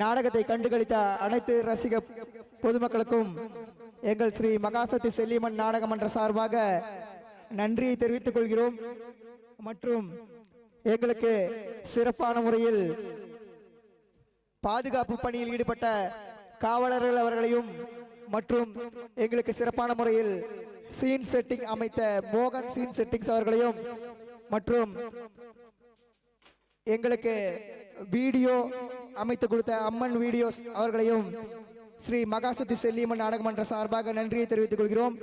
நாடகத்தை கண்டுகளித்த அனைத்து ரசிக பொதுமக்களுக்கும் எங்கள் ஸ்ரீ மகாசக்தி செல்லிமன் நாடக மன்ற சார்பாக நன்றியை தெரிவித்துக் கொள்கிறோம். மற்றும் எங்களுக்கு சிறப்பான முறையில் பாதுகாப்பு பணியில் ஈடுபட்ட காவலர்கள் அவர்களையும் மற்றும் எங்களுக்கு சிறப்பான முறையில் சீன் செட்டிங் அமைத்த மோகன் சீன் செட்டிங்ஸ் அவர்களையும் மற்றும் எங்களுக்கு வீடியோ அமைத்து கொடுத்த அம்மன் வீடியோஸ் அவர்களையும் ஸ்ரீ மகாசக்தி செல்லியம்மன் நாடகமன்ற சார்பாக நன்றியை தெரிவித்துக் கொள்கிறோம்